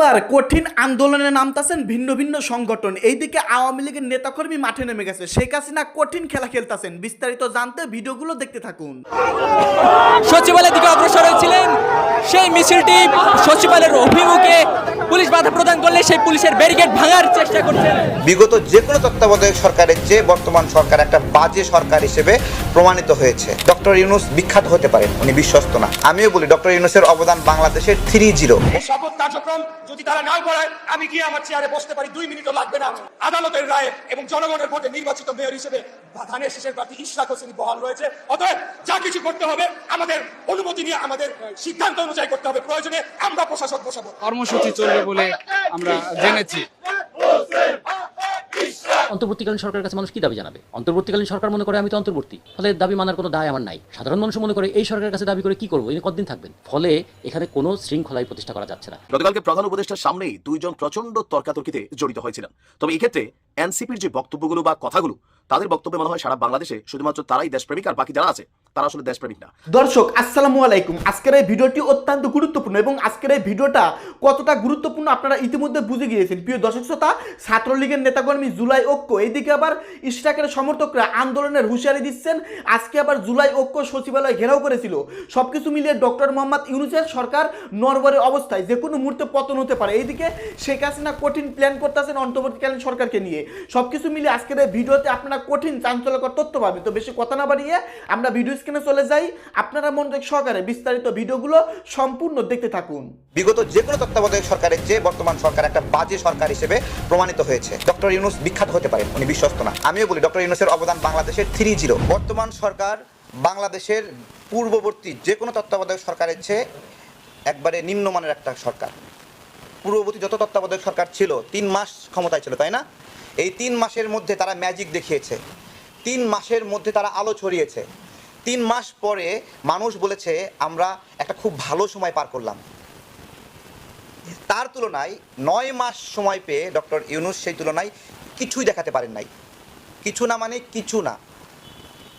এবার কঠিন আন্দোলনে নামতাছেন ভিন্ন ভিন্ন সংগঠন। এইদিকে আওয়ামী লীগের নেতাকর্মী মাঠে নেমে গেছে। শেখ হাসিনা কঠিন খেলা খেলতাছেন। বিস্তারিত জানতে ভিডিওগুলো দেখতে থাকুন। সচিবালয়ের দিকে অগ্রসর হয়েছিলেন সেই মিছিলটি সচিবালয়ের অভিমুখে পুলিশ বাধা প্রদান করলে সেই পুলিশের ব্যারিকেড ভাঙার চেষ্টা করছেন। বিগত যে কোনো তত্ত্বাবধায়ক সরকারের চেয়ে বর্তমান সরকার একটা বাজে সরকার হিসেবে প্রমাণিত হয়েছে। ডক্টর ইউনুস বিখ্যাত হতে পারেন উনি বিশ্বস্ত না। আমিও বলি ডক্টর ইউনুসের অবদান বাংলাদেশের থ্রি জিরো। শপথ কার্যক্রম যদি তারা নাও পড়ায় আমি গিয়ে আমার চেয়ারে বসতে পারি দুই মিনিটও লাগবে না। আদালতের রায়ে এবং জনগণের ভোটে নির্বাচিত মেয়র হিসেবে ধানের শেষের প্রার্থী ইশরাক হোসেন বহাল রয়েছে। অতএব যা কিছু করতে হবে আমাদের অনুমতি নিয়ে আমাদের সিদ্ধান্ত অনুযায়ী করতে হবে। প্রয়োজনে আমরা প্রশাসক বসাবো। কর্মসূচি চলবে বলে আমরা জেনেছি। অন্তর্বর্তীকালীন সরকারের কাছে মানুষ কি দাবি জানাবে? অন্তর্বর্তীকালীন সরকার মনে করে আমি তো অন্তর্বর্তী। ফলে দাবি মানার কোনো দায় আমার নাই। সাধারণ মানুষ মনে করে এই সরকারের কাছে দাবি করে কি করব? ইনি কতদিন থাকবেন। ফলে এখানে কোনো শৃঙ্খলাই প্রতিষ্ঠা করা যাচ্ছে না। গতকালকে প্রধান উপদেষ্টার সামনেই দুইজন প্রচণ্ড তর্কাতর্কিতে জড়িত হয়েছিলেন। তবে এক্ষেত্রে ক্ষেত্রে এনসিপির যে বক্তব্যগুলো বা কথাগুলো, তাদের বক্তব্যে মনে হয় সারা বাংলাদেশে শুধুমাত্র তারাই দেশপ্রেমিক আর বাকি যারা আছে তারা আসলে দেশপ্রেমিক না। দর্শক, আসসালামু আলাইকুম। আজকের এই ভিডিওটি অত্যন্ত গুরুত্বপূর্ণ এবং আজকের এই ভিডিওটা কতটা গুরুত্বপূর্ণ আপনারা ইতিমধ্যে বুঝে গিয়েছেন। প্রিয় দর্শক শ্রোতা, ছাত্রলীগের নেতাকর্মী জুলাই ঐক্য, এইদিকে আবার ইশরাকের সমর্থকরা আন্দোলনের হুঁশিয়ারি দিচ্ছেন। আজকে আবার জুলাই ঐক্য সচিবালয় ঘেরাও করেছিল। সবকিছু মিলিয়ে ডক্টর মোহাম্মদ ইউনুসের সরকার নরবরে অবস্থায়, যে কোনো মুহূর্তে পতন হতে পারে। এইদিকে শেখ হাসিনা কঠিন প্ল্যান করতেছেন অন্তর্বর্তীকালীন সরকারকে নিয়ে। সবকিছু মিলিয়ে আজকের এই ভিডিওতে আপনারা কঠিন, চাঞ্চল্যকর তথ্য পাবেন। তো বেশি কথা না বাড়িয়ে আমরা ভিডিও স্ক্রিনে চলে যাই। আপনারা মনোযোগ সহকারে বিস্তারিত ভিডিওগুলো সম্পূর্ণ দেখতে থাকুন। বিগত যে কোনো তত্ত্বাবধায়ক সরকারের চেয়ে বর্তমান সরকার একটা বাজে সরকার হিসেবে প্রমাণিত হয়েছে। ডক্টর ইউনুস বিখ্যাত হতে পারেন, উনি বিশ্বস্ত না। আমিও বলি, ডক্টর ইউনুসের অবদান বাংলাদেশের থ্রি জিরো। বর্তমান সরকার বাংলাদেশের পূর্ববর্তী যে কোনো তত্ত্বাবধায়ক সরকারের চেয়ে একবারে নিম্নমানের একটা সরকার। পূর্ববর্তী যত তত্ত্বাবধায়ক সরকার ছিল, তিন মাস ক্ষমতায় ছিল, তাই না? এই তিন মাসের মধ্যে তারা ম্যাজিক দেখিয়েছে। তিন মাসের মধ্যে তারা আলো ছড়িয়েছে। তিন মাস পরে মানুষ বলেছে, আমরা একটা খুব ভালো সময় পার করলাম। তার তুলনায় নয় মাস সময় পেয়ে ডক্টর ইউনুস সেই তুলনায় কিছুই দেখাতে পারেন নাই। কিছু না মানে কিছু না।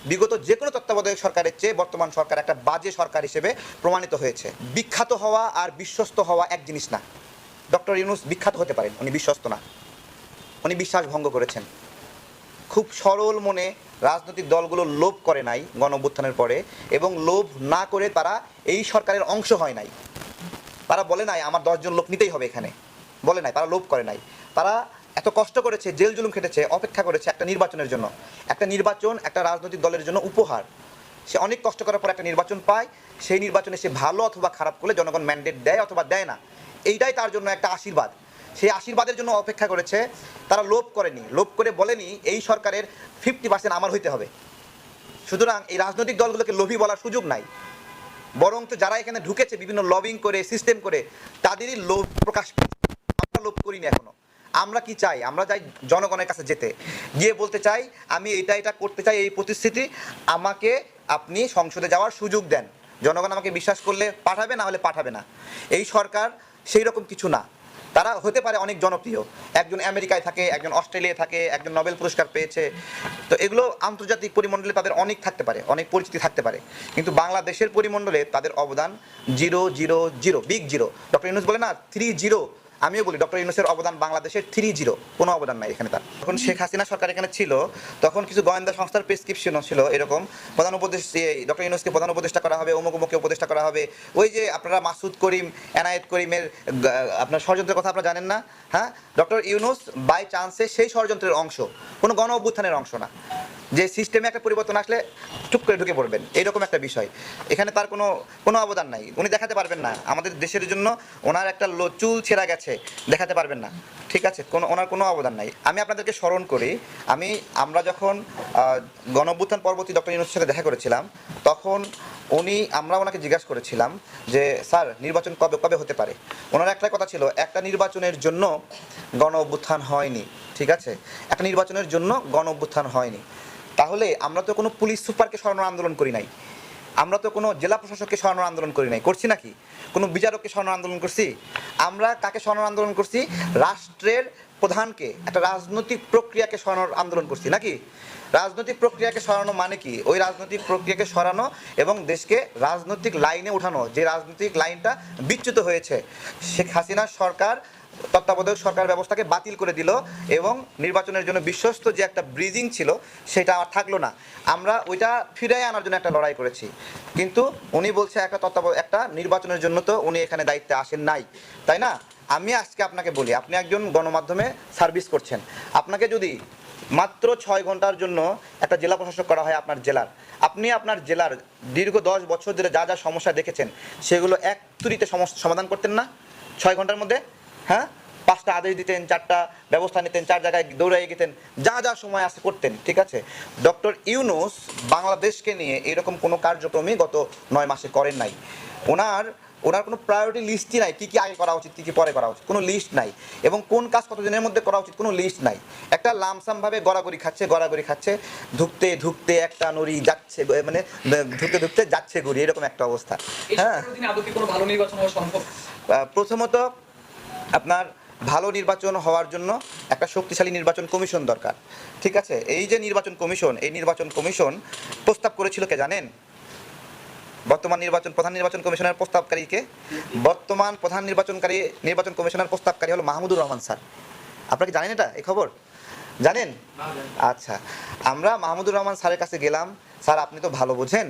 বিগত যে কোনো তত্ত্বাবধায়ক সরকারের চেয়ে বর্তমান সরকার একটা বাজে সরকার হিসেবে প্রমাণিত হয়েছে। বিখ্যাত হওয়া আর বিশ্বস্ত হওয়া এক জিনিস না। ডক্টর ইউনুস বিখ্যাত হতে পারেন, উনি বিশ্বস্ত না। উনি বিশ্বাস ভঙ্গ করেছেন। খুব সরল মনে রাজনৈতিক দলগুলো লোভ করে নাই গণভ্যুত্থানের পরে এবং লোভ না করে তারা এই সরকারের অংশ হয় নাই। তারা বলে নাই, আমার দশজন লোক নিতেই হবে এখানে। বলে নাই, তারা লোভ করে নাই। তারা এত কষ্ট করেছে, জেল জুলুম খেটেছে, অপেক্ষা করেছে একটা নির্বাচনের জন্য। একটা নির্বাচন একটা রাজনৈতিক দলের জন্য উপহার। সে অনেক কষ্ট করার পর একটা নির্বাচন পায়। সেই নির্বাচনে সে ভালো অথবা খারাপ করলে জনগণ ম্যান্ডেট দেয় অথবা দেয় না। এইটাই তার জন্য একটা আশীর্বাদ। সেই আশীর্বাদের জন্য অপেক্ষা করেছে, তারা লোভ করেনি। লোভ করে বলেনি, এই সরকারের ফিফটি পার্সেন্ট আমার হইতে হবে। সুতরাং এই রাজনৈতিক দলগুলোকে লোভী বলার সুযোগ নাই। বরং তো যারা এখানে ঢুকেছে, বিভিন্ন লবিং করে সিস্টেম করে, তাদেরই লোভ প্রকাশ। আমরা লোভ করিনি এখনও। আমরা কি চাই? আমরা চাই জনগণের কাছে যেতে। গিয়ে বলতে চাই, আমি এটা এটা করতে চাই, এই প্রতিশ্রুতি আমাকে আপনি সংসদে যাওয়ার সুযোগ দেন। জনগণ আমাকে বিশ্বাস করলে পাঠাবে, না হলে পাঠাবে না। এই সরকার সেই রকম কিছু না। তারা হতে পারে অনেক জনপ্রিয়। একজন আমেরিকায় থাকে, একজন অস্ট্রেলিয়ায় থাকে, একজন নোবেল পুরস্কার পেয়েছে। তো এগুলো আন্তর্জাতিক পরিমণ্ডলে তাদের অনেক থাকতে পারে, অনেক পরিচিতি থাকতে পারে। কিন্তু বাংলাদেশের পরিমণ্ডলে তাদের অবদান zero zero zero, big zero. Doctor Yunus বলে না থ্রি জিরো আমিও বলি, ডক্টর ইউনুসের অবদান বাংলাদেশের থ্রি জিরো। কোনো অবদান নাই এখানে তার। যখন শেখ হাসিনা সরকার এখানে ছিল, তখন কিছু গোয়েন্দা সংস্থার প্রেসক্রিপশনও ছিল এরকম। প্রধান উপদেশ ডক্টর ইউনুসকে প্রধান উপদেষ্টা করা হবে, অমুক অমুককে উপদেষ্টা করা হবে। ওই যে আপনারা মাসুদ করিম, এনায়েত করিমের আপনার ষড়যন্ত্রের কথা আপনারা জানেন না? হ্যাঁ? ডক্টর ইউনুস বাই চান্সে সেই ষড়যন্ত্রের অংশ। কোনো গণ অভ্যুত্থানের অংশ না। যে সিস্টেমে একটা পরিবর্তন আসলে চুপ করে ঢুকে পড়বেন, এইরকম একটা বিষয়। এখানে তার কোনো কোনো অবদান নাই। উনি দেখাতে পারবেন না। আমাদের দেশের জন্য ওনার একটা চুল ছেঁড়া গেছে, দেখাতে পারবেন না। ঠিক আছে, কোনো, ওনার কোনো অবদান নাই। আমি আপনাদেরকে স্মরণ করি, আমি, আমরা যখন গণ অভ্যুত্থান পরবর্তী ডক্টর ইউনুসের সাথে দেখা করেছিলাম, তখন উনি, আমরা ওনাকে জিজ্ঞাসা করেছিলাম যে, স্যার, নির্বাচন কবে কবে হতে পারে? ওনার একটা কথা ছিল, একটা নির্বাচনের জন্য গণ অভ্যুত্থান হয়নি। ঠিক আছে? একটা নির্বাচনের জন্য গণ অভ্যুত্থান হয়নি। তাহলে আমরা তো কোনো পুলিশ সুপারকে সরানোর আন্দোলন করি নাই। আমরা তো কোনো জেলা প্রশাসককে সরানোর আন্দোলন করি নাই। করছি নাকি? কোনো বিচারককে সরানোর আন্দোলন করছি? আমরা কাকে সরানোর আন্দোলন করছি? রাষ্ট্রের প্রধানকে, একটা রাজনৈতিক প্রক্রিয়াকে সরানোর আন্দোলন করছি নাকি? রাজনৈতিক প্রক্রিয়াকে সরানো মানে কি? ওই রাজনৈতিক প্রক্রিয়াকে সরানো এবং দেশকে রাজনৈতিক লাইনে উঠানো, যে রাজনৈতিক লাইনটা বিচ্যুত হয়েছে। শেখ হাসিনার সরকার তত্ত্বাবধায়ক সরকার ব্যবস্থাকে বাতিল করে দিল এবং নির্বাচনের জন্য বিশ্বস্ত যে একটা ব্রিজিং ছিল, সেটা আর থাকল না। আমরা ওইটা ফিরিয়ে আনার জন্য একটা লড়াই করেছি। কিন্তু উনি বলছে একটা তত্ত্বাবধায়ক, একটা নির্বাচনের জন্য তো উনি এখানে দায়িত্বে আসেন নাই। তাই না? আমি আজকে আপনাকে বলি, আপনি একজন গণমাধ্যমে সার্ভিস করছেন। আপনাকে যদি মাত্র ছয় ঘণ্টার জন্য একটা জেলা প্রশাসক করা হয় আপনার জেলার, আপনি আপনার জেলার দীর্ঘ দশ বছর ধরে যা যা সমস্যা দেখেছেন, সেগুলো এক তুরিতে সমাধান করতেন না? ছয় ঘণ্টার মধ্যে? হ্যাঁ? পাঁচটা আদেশ দিতেন চারটা ব্যবস্থা নিতেন চার জায়গায় দৌড়াই গেতেন যা যা সময় আছে করতেন ঠিক আছে? ডক্টর ইউনুস বাংলাদেশকে নিয়ে এরকম কোনো কার্যক্রমই গত নয় মাসে করেন নাই। ওনার ওনার কোনো প্রায়োরিটি লিস্টই নাই কী কী আগে করা উচিত কী কী পরে করা উচিত কোনো লিস্ট নাই। এবং কোন কাজ কত দিনের মধ্যে করা উচিত কোনো লিস্ট নাই। একটা লামসামভাবে গড়াগড়ি খাচ্ছে গড়াগড়ি খাচ্ছে ধুকতে ধুকতে একটা নড়ি যাচ্ছে মানে ধুকতে ধুকতে যাচ্ছে গড়ি এরকম একটা অবস্থা। হ্যাঁ? প্রথমত আপনার ভালো নির্বাচন হওয়ার জন্য একটা শক্তিশালী নির্বাচন কমিশন দরকার। ঠিক আছে? এই যে নির্বাচন কমিশন, এই নির্বাচন কমিশন প্রস্তাব করেছিল কে জানেন? বর্তমান নির্বাচন, প্রধান নির্বাচন কমিশনের প্রস্তাবকারীকে বর্তমান প্রধান নির্বাচনকারী, নির্বাচন কমিশনের প্রস্তাবকারী হলো মাহমুদুর রহমান স্যার। আপনারা কি জানেন এটা এই খবর? জানেন? আচ্ছা আমরা মাহমুদুর রহমান স্যারের কাছে গেলাম। স্যার, আপনি তো ভালো বোঝেন।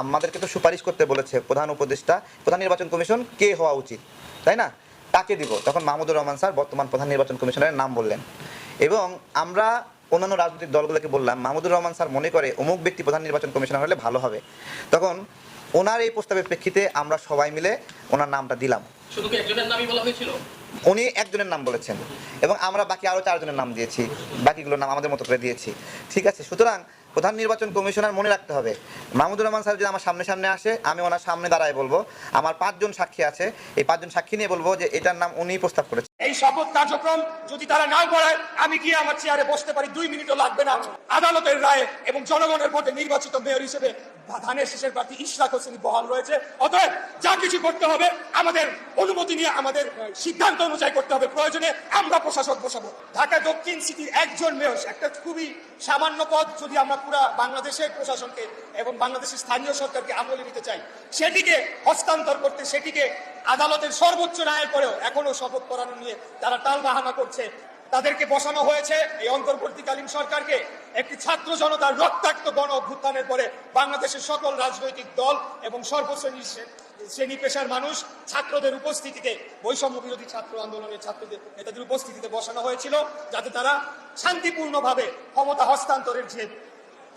আমাদেরকে তো সুপারিশ করতে বলেছে প্রধান উপদেষ্টা, প্রধান নির্বাচন কমিশন কে হওয়া উচিত, তাই না? তাকে দিব। তখন মাহমুদুর রহমান স্যার বর্তমান প্রধান নির্বাচন কমিশনের নাম বললেন। এবং আমরা অন্যান্য রাজনৈতিক দলগুলোকে বললাম মাহমুদুর রহমান স্যার মনে করে অমুক ব্যক্তি প্রধান নির্বাচন কমিশনার হলে ভালো হবে। তখন ওনার এই প্রস্তাবের প্রেক্ষিতে আমরা সবাই মিলে ওনার নামটা দিলাম। শুধু একজনের নামই বলা হয়েছিল? উনি একজনের নাম বলেছেন। এবং আমরা বাকি আরও চারজনের নাম দিয়েছি। বাকিগুলোর নাম আমাদের মতো করে দিয়েছি। ঠিক আছে সুতরাং প্রধান নির্বাচন কমিশনার মনে রাখতে হবে। মাহমুদুর রহমান স্যার যদি আমার সামনে সামনে আসে, আমি ওনার সামনে দাঁড়ায় বলব। আমার পাঁচজন সাক্ষী আছে। এই পাঁচজন সাক্ষী নিয়ে বলব যে এটার নাম উনি প্রস্তাব করেছেন। এই শপথ কার্যক্রম যদি তারা না করায় আমি গিয়ে আমার চেয়ারে বসতে পারি। দুই মিনিটও লাগবে না। আদালতের রায়ে এবং জনগণের ভোটে নির্বাচিত মেয়র হিসেবে ধানের শেষের প্রার্থী ইশরাক হোসেন বহাল রয়েছে। অতএব যা কিছু করতে হবে, আমাদের অনুমতি নিয়ে আমাদের সিদ্ধান্ত অনুযায়ী করতে হবে। প্রয়োজনে আমরা প্রশাসক বসাবো। ঢাকা দক্ষিণ সিটির একজন মেয়র একটা খুবই সামান্য পদ যদি আমরা পুরা বাংলাদেশের প্রশাসনকে এবং বাংলাদেশের স্থানীয় সরকারকে আমলে নিতে চাই। সেটিকে হস্তান্তর করতে, সেটিকে আদালতের সর্বোচ্চ রায়ের পরেও এখনও শপথ করানো নিয়ে তারা টাল বাহানা করছে। তাদেরকে বসানো হয়েছে এই অন্তর্বর্তীকালীন সরকারকে। একটি ছাত্র জনতার রক্তাক্ত গণ অভ্যুত্থানের পরে বাংলাদেশের সকল রাজনৈতিক দল এবং সর্বশ্রেণীর শ্রে- শ্রেণি পেশার মানুষ ছাত্রদের উপস্থিতিতে, বৈষম্য বিরোধী ছাত্র আন্দোলনের ছাত্রদের নেতাদের উপস্থিতিতে বসানো হয়েছিল, যাতে তারা শান্তিপূর্ণভাবে ক্ষমতা হস্তান্তরের যে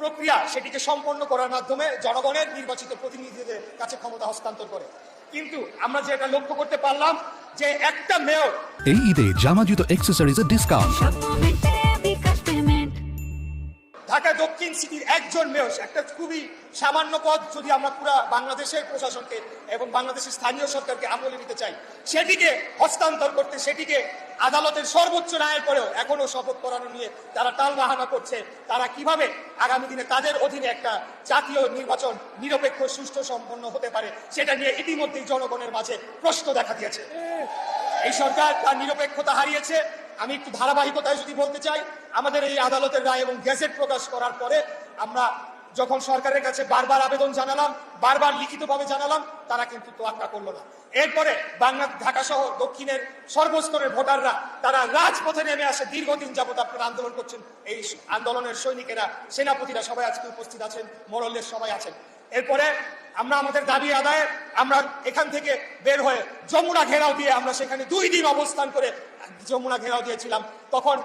প্রক্রিয়া সেটিকে সম্পন্ন করার মাধ্যমে জনগণের নির্বাচিত প্রতিনিধিদের কাছে ক্ষমতা হস্তান্তর করে। কিন্তু আমরা যেটা লক্ষ্য করতে পারলাম যে একটা মেয়র এই ঈদে জামা জুতো অ্যাক্সেসরিজের ডিসকাউন্ট ঢাকা দক্ষিণ সিটির একজন মেয়র একটা খুবই সামান্য পদ যদি আমরা পুরা বাংলাদেশের প্রশাসনকে এবং বাংলাদেশের স্থানীয় সরকারকে আমলে নিতে চাই, সেটিকে হস্তান্তর করতে, সেটিকে আদালতের সর্বোচ্চ রায়ের পরেও এখনও শপথ করানো নিয়ে তারা টাল বাহানা করছে। তারা কীভাবে আগামী দিনে তাদের অধীনে একটা জাতীয় নির্বাচন নিরপেক্ষ, সুষ্ঠু, সম্পন্ন হতে পারে, সেটা নিয়ে ইতিমধ্যেই জনগণের মাঝে প্রশ্ন দেখা দিয়েছে। এই সরকার তার নিরপেক্ষতা হারিয়েছে। আমি একটু ধারাবাহিকতায় যদি বলতে চাই আমাদের এই আদালতের রায় এবং গেজেট প্রকাশ করার পরে আমরা যখন সরকারের কাছে বারবার আবেদন জানালাম, বারবার লিখিতভাবে জানালাম, তারা কিন্তু তোয়াক্কা করল না। এরপরে বাংলা, ঢাকা সহ দক্ষিণের সর্বস্তরের ভোটাররা, তারা রাজপথে নেমে আসে, দীর্ঘদিন যাবত আপনারা আন্দোলন করছেন। এই আন্দোলনের সৈনিকেরা, সেনাপতিরা সবাই আজকে উপস্থিত আছেন মোরল্লের সবাই আছেন। এরপরে আমরা আমাদের দাবি আদায়ে আমরা এখান থেকে বের হয়ে যমুনা ঘেরাও দিয়ে আমরা সেখানে দুই দিন অবস্থান করে যমুনা ঘেরাও দিয়েছিলাম। তখন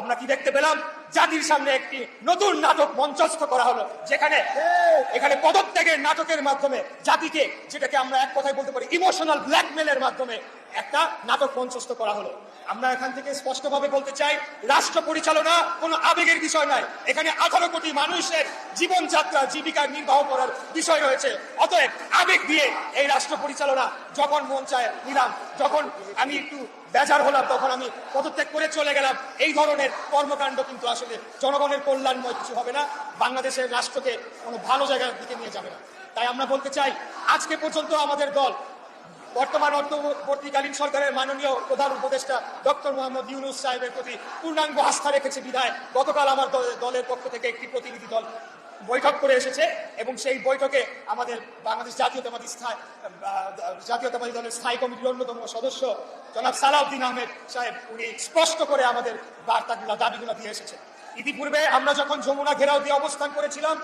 আমরা কি দেখতে পেলাম? জাতির সামনে একটি নতুন নাটক মঞ্চস্থ করা হলো, যেখানে এখানে পদত্যাগের নাটকের মাধ্যমে জাতিকে, যেটাকে আমরা এক কথায় বলতে পারি ইমোশনাল ব্ল্যাকমেলের মাধ্যমে একটা নাটক মঞ্চস্থ করা হলো। আমরা এখান থেকে স্পষ্টভাবে বলতে চাই, রাষ্ট্র পরিচালনা কোনো আবেগের বিষয় নয়। এখানে আঠারো কোটি মানুষের জীবনযাত্রা, জীবিকা নির্বাহ করার বিষয় রয়েছে। অতএব আবেগ দিয়ে এই রাষ্ট্র পরিচালনা যখন মন চায় নিলাম। যখন আমি একটু বেজার হলাম, তখন আমি পদত্যাগ করে চলে গেলাম। এই ধরনের কর্মকাণ্ড কিন্তু আসলে জনগণের কল্যাণময় কিছু হবে না, বাংলাদেশের রাষ্ট্রকে কোনো ভালো জায়গার দিকে নিয়ে যাবে না। তাই আমরা বলতে চাই, আজকে পর্যন্ত আমাদের দল, বর্তমান অন্তর্বর্তীকালীন সরকারের মাননীয় প্রধান উপদেষ্টা ডক্টর মোহাম্মদ ইউনুস সাহেবের প্রতি পূর্ণাঙ্গ আস্থা রেখেছে বিধায় গতকাল আমার দল- দলের পক্ষ থেকে একটি প্রতিনিধি দল বৈঠক করে এসেছে এবং সেই বৈঠকে আমাদের বাংলাদেশ জাতীয়তাবাদী স্থায়ী জাতীয়তাবাদী দলের স্থায়ী কমিটির অন্যতম সদস্য জনাব সালাউদ্দিন আহমেদ সাহেব, উনি স্পষ্ট করে আমাদের বার্তাগুলো, দাবিগুলো দিয়ে এসেছে। ইতিপূর্বে আমরা যখন যমুনা ঘেরাও দিয়ে অবস্থান করেছিলাম,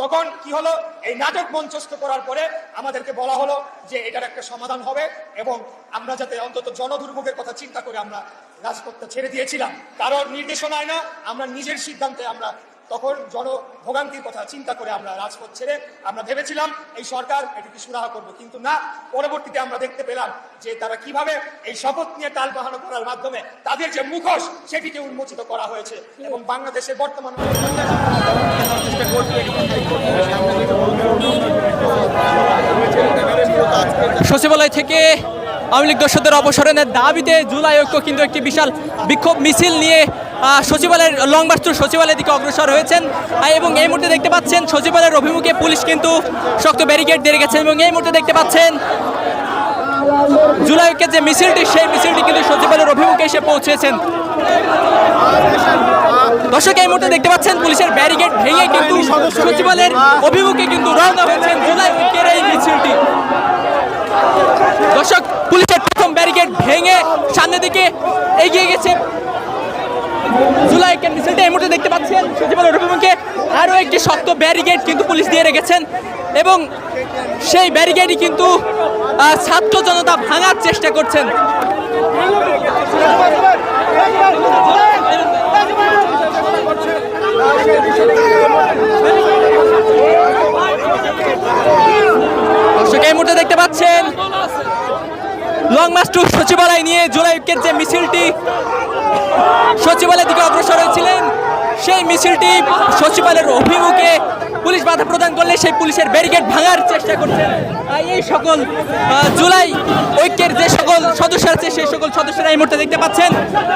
তখন কি হলো? এই নাটক মঞ্চস্থ করার পরে আমাদেরকে বলা হলো যে এটার একটা সমাধান হবে এবং আমরা যাতে অন্তত জনদুর্ভোগের কথা চিন্তা করে আমরা রাজপথটা ছেড়ে দিয়েছিলাম। কারোর নির্দেশনায় না, আমরা নিজের সিদ্ধান্তে আমরা তখন জনভোগান্তির কথা চিন্তা করে আমরা রাজপথ ছেড়ে আমরা ভেবেছিলাম এই সরকার এটিকে সুরাহা করব। কিন্তু না, পরবর্তীতে আমরা দেখতে পেলাম যে তারা কীভাবে এই শপথ নিয়ে টাল বাহানো করার মাধ্যমে তাদের যে মুখোশ, সেটিকে উন্মোচিত করা হয়েছে এবং বাংলাদেশের বর্তমান সচিবালয় থেকে আওয়ামী লীগ দর্শকদের অপসারণের দাবিতে জুলাই ঐক্য কিন্তু একটি বিশাল বিক্ষোভ মিছিল নিয়ে সচিবালয়ের লং মার্চ টু সচিবালয়ের দিকে অগ্রসর হয়েছেন। এবং এই মুহূর্তে দেখতে পাচ্ছেন সচিবালয়ের অভিমুখে পুলিশ কিন্তু শক্ত ব্যারিকেড দিয়ে গেছে এবং এই মুহূর্তে দেখতে পাচ্ছেন জুলাইকে যে মিছিলটি, সেই মিছিলটি কিন্তু সচিবালয়ের অভিমুখে এসে পৌঁছেছেন। দর্শক, এই মুহূর্তে দেখতে পাচ্ছেন পুলিশের ব্যারিকেড ভেঙে কিন্তু সচিবালয়ের অভিমুখে কিন্তু রওনা হয়েছেন জুলাই ঐক্যের এই মিছিলটি। দর্শক, পুলিশের প্রথম ব্যারিকেড ভেঙে সামনের দিকে এগিয়ে গেছে। জুলাই ঐক্যের মিছিলটা এই মুহূর্তে দেখতে পাচ্ছেন। সচিবালয়ের অভিমুখে আরও একটি শক্ত ব্যারিকেড কিন্তু পুলিশ দিয়ে রেখেছেন। এবং সেই ব্যারিকেডই কিন্তু ছাত্র জনতা ভাঙার চেষ্টা করছেন। দর্শক, এই মুহূর্তে দেখতে পাচ্ছেন লং মার্চ টু সচিবালয় নিয়ে জুলাই ঐক্যের যে মিছিলটি সচিবালয়ের দিকে অগ্রসর হয়েছিলেন, সেই মিছিলটি সচিবালয়ের অভিমুখে পুলিশ বাধা প্রদান করলে সেই পুলিশের ব্যারিকেড ভাঙার চেষ্টা করছেন আর এই সকল জুলাই ঐক্যের যে সকল সদস্য আছে, সেই সকল সদস্যরা এই মুহূর্তে দেখতে পাচ্ছেন,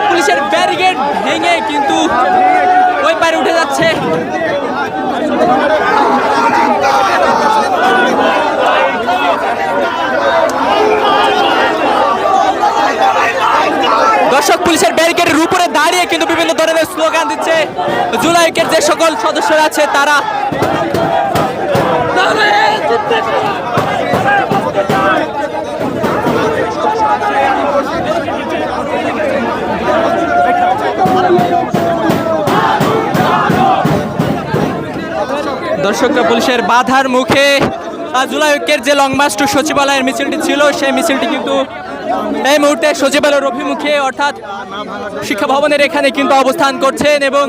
পুলিশের ব্যারিকেড ভেঙে কিন্তু ওই পারে উঠে যাচ্ছে দর্শক পুলিশের ব্যারিকেডের উপরে দাঁড়িয়ে কিন্তু বিভিন্ন ধরনের স্লোগান দিচ্ছে। জুলাইকের যে সকল সদস্যরা আছে, তারা দর্শকরা, পুলিশের বাধার মুখে জুলাই ঐক্যের যে লং মার্চ টু সচিবালয়ের মিছিলটি ছিল, সেই মিছিলটি কিন্তু এই মুহূর্তে সচিবালয়ের অভিমুখে অর্থাৎ শিক্ষা ভবনের এখানে কিন্তু অবস্থান করছেন এবং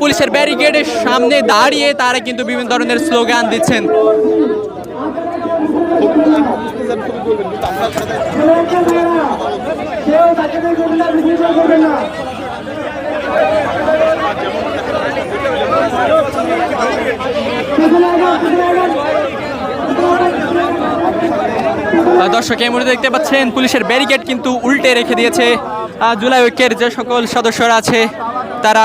পুলিশের ব্যারিকেডের সামনে দাঁড়িয়ে তারা কিন্তু বিভিন্ন ধরনের স্লোগান দিচ্ছেন দর্শক, এই মুহূর্তে দেখতে পাচ্ছেন, পুলিশের ব্যারিকেড কিন্তু উল্টে রেখে দিয়েছে। জুলাই ঐক্যের যে সকল সদস্যরা আছে, তারা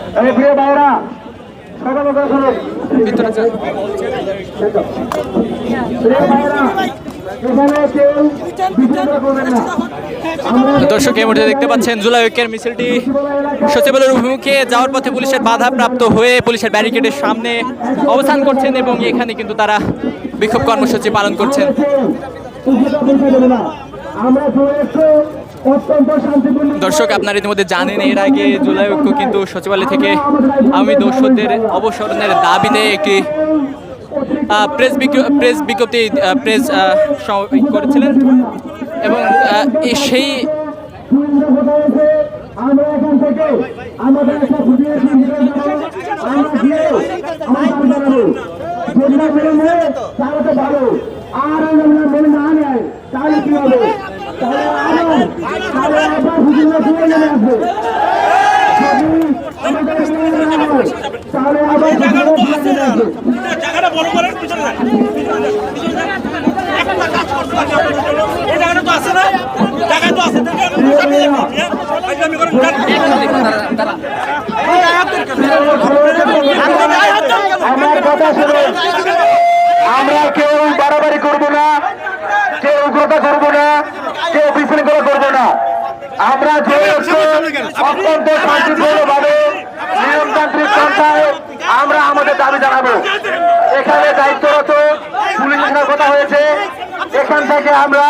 দর্শক এই মুহূর্তে দেখতে পাচ্ছেন জুলাই ঐক্যের মিছিলটি সচিবালয়ের অভিমুখে যাওয়ার পথে পুলিশের বাধা প্রাপ্ত হয়ে পুলিশের ব্যারিকেডের সামনে অবস্থান করছেন এবং এখানে কিন্তু তারা বিক্ষোভ কর্মসূচি পালন করছেন। দর্শক, আপনারা ইতিমধ্যে জানেন এর আগে জুলাই ঐক্য কিন্তু সচিবালয় থেকে আমি দর্শকদের অবসরণের দাবিতে একটি প্রেস প্রেস বিজ্ঞপ্তি প্রেস করেছিলেন। এবং সেই আমরা থেকে আমাদের আর আবার বড় ভিডিও ফিরে কাজ আমাদের মেনে না আছে তাহলে আবার ভিডিও ফিরে নেমে আসবে আমার কথা শুনুন আমরা কেউ বাড়াবাড়ি করব না কেউ উগ্রতা করব না কেউ বিশৃঙ্খলা করব না আমরা যে ঐক্য অত্যন্ত শান্তিপূর্ণভাবে নিয়মতান্ত্রিক পন্থায় আমরা আমাদের দাবি জানাব এখানে দায়িত্বরত পুলিশের কথা হয়েছে এখান থেকে আমরা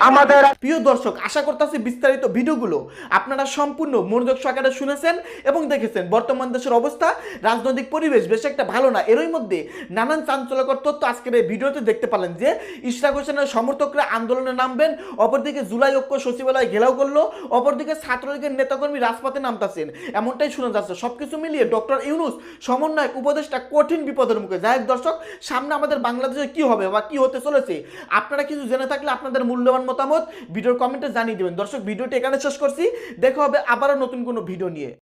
আমাদের প্রিয় দর্শক, আশা করতেছি বিস্তারিত ভিডিওগুলো আপনারা সম্পূর্ণ মনোযোগ সহকারে শুনেছেন এবং দেখেছেন। বর্তমান দেশের অবস্থা, রাজনৈতিক পরিবেশ বেশ একটা ভালো না। এরই মধ্যে নানান চাঞ্চল্যকর তথ্য আজকের এই ভিডিওতে দেখতে পারলেন যে, ইশরাক হোসেনের সমর্থকরা আন্দোলনে নামবেন, অপরদিকে জুলাই ঐক্য সচিবালয় ঘেরাও করল, অপরদিকে ছাত্রলীগের নেতাকর্মী রাজপথে নামতাছেন। এমনটাই শোনা যাচ্ছে। সবকিছু মিলিয়ে ডক্টর ইউনুস সমন্বয়ক উপদেশটা কঠিন বিপদের মুখে। যাই দর্শক, সামনে আমাদের বাংলাদেশে কি হবে বা কি হতে চলেছে, আপনারা কিছু জেনে থাকলে আপনাদের মূল্যবান মতামত ভিডিওর কমেন্টে জানিয়ে দেবেন। দর্শক, ভিডিওটি এখানে শেষ করছি। দেখা হবে আবারও নতুন কোনো ভিডিও নিয়ে।